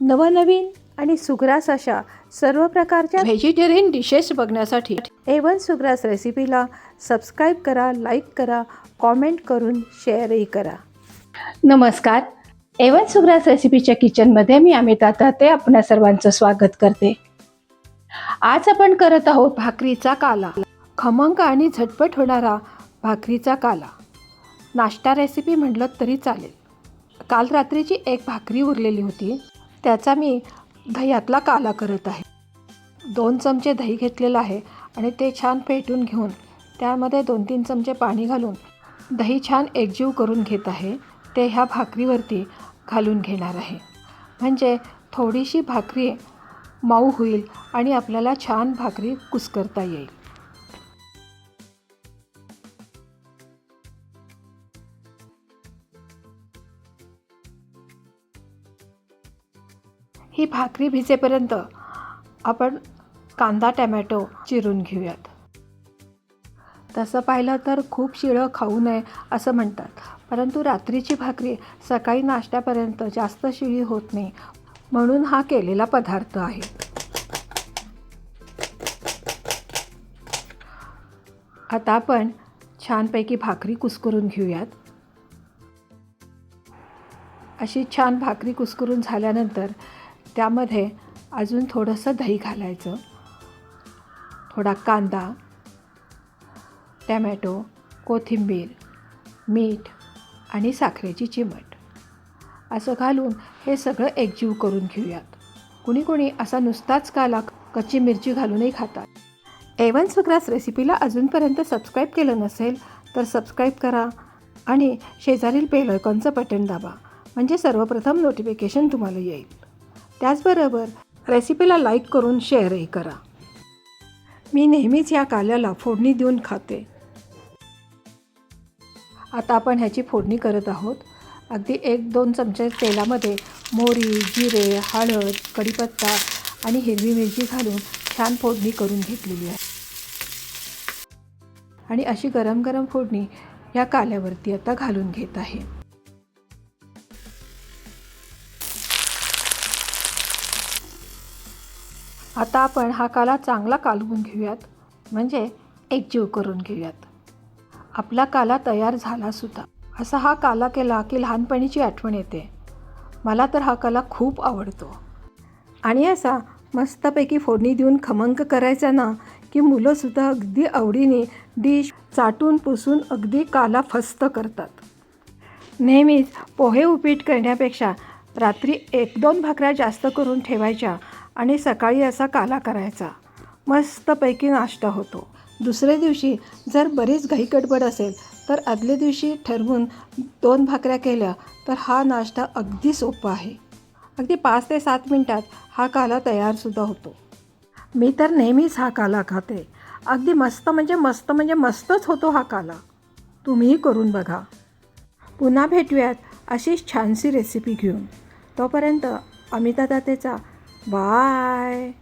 नवनवीन आणि सुग्रास अशा सर्व प्रकारच्या व्हेजिटेरियन डिशेस बघण्यासाठी ए वन सुग्रास रेसिपीला सबस्क्राईब करा लाईक करा कॉमेंट करून शेअरही करा. नमस्कार. एवन सुग्रास रेसिपीच्या किचनमध्ये मी अमिता ताते आपणा सर्वांचं स्वागत करते. आज आपण करत आहोत भाकरीचा काला. खमंग आणि झटपट होणारा भाकरीचा काला. नाश्ता रेसिपी म्हटलं तरी चालेल. काल रात्रीची एक भाकरी उरलेली होती. त्याचा मी दह्यातला काला करत आहे. दोन चमचे दही घेतलेलं आहे आणि ते छान पेटून घेऊन त्यामध्ये दोन तीन चमचे पाणी घालून दही छान एकजीव करून घेत आहे. ते ह्या भाकरीवरती घालून घेणार आहे. म्हणजे थोडीशी भाकरी मऊ होईल आणि आपल्याला छान भाकरी कुस्करता येईल. ही भाकरी भिजेपर्यंत आपण कांदा टॅमॅटो चिरून घेऊयात. तसं पाहिलं तर खूप शिळं खाऊ नये असं म्हणतात. परंतु रात्रीची भाकरी सकाळी नाश्त्यापर्यंत जास्त शिळी होत नाही म्हणून हा केलेला पदार्थ आहे. आता आपण छानपैकी भाकरी कुस्करून घेऊयात. अशी छान भाकरी कुस्करून झाल्यानंतर त्यामध्ये अजून थोडंसं दही घालायचं थोडा कांदा टॅमॅटो कोथिंबीर मीठ आणि साखरेची चिमट. असं घालून हे सगळं एकजीव करून घेऊयात. कुणी कुणी असा नुसताच काला कच्ची मिरची घालूनही खातात. एवन सुग्रास रेसिपीला अजूनपर्यंत सबस्क्राईब केलं नसेल तर सबस्क्राईब करा आणि शेजारील बेल आयकॉनचं बटन दाबा म्हणजे सर्वप्रथम नोटिफिकेशन तुम्हाला येईल. त्याचबरोबर रेसिपीला लाईक करून शेअरही करा. मी नेहमीच या काल्याला फोडणी देऊन खाते. आता आपण ह्याची फोडणी करत आहोत. अगदी एक दोन चमचे तेलामध्ये मोहरी जिरे हळद कढीपत्ता आणि हिरवी मिरची घालून छान फोडणी करून घेतलेली आहे. आणि अशी गरम गरम फोडणी या काल्यावरती आता घालून घेत आहे. आता आपण हा काला चांगला कालवून घेऊयात. म्हणजे एकजीव करून घेऊयात. आपला काला तयार झालासुद्धा असा हा काला केला की लहानपणीची आठवण येते. मला तर हा काला खूप आवडतो. आणि असा मस्तपैकी फोडणी देऊन खमंक करायचा ना की मुलंसुद्धा अगदी आवडीने डिश चाटून पुसून अगदी काला फस्त करतात. नेहमीच पोहे उपीट करण्यापेक्षा रात्री एक दोन भाकऱ्या जास्त करून ठेवायच्या. आणि सकाळी असा काला करायचा. मस्तपैकी नाश्ता होतो. दुसऱ्या दिवशी जर बरीच घाई गडबड असेल तर आदल्या दिवशी ठरवून दोन भाकऱ्या केल्या तर हा नाश्ता अगदी सोपा आहे. अगदी पाच ते सात मिनटात हा काला तयारसुद्धा होतो. मी तर नेहमीच हा काला खाते. अगदी मस्त म्हणजे मस्त म्हणजे मस्तच होतो हा काला. तुम्हीही करून बघा. पुन्हा भेटूयात अशीच छानशी रेसिपी घेऊन. तोपर्यंत अमिता दातेचा Bye.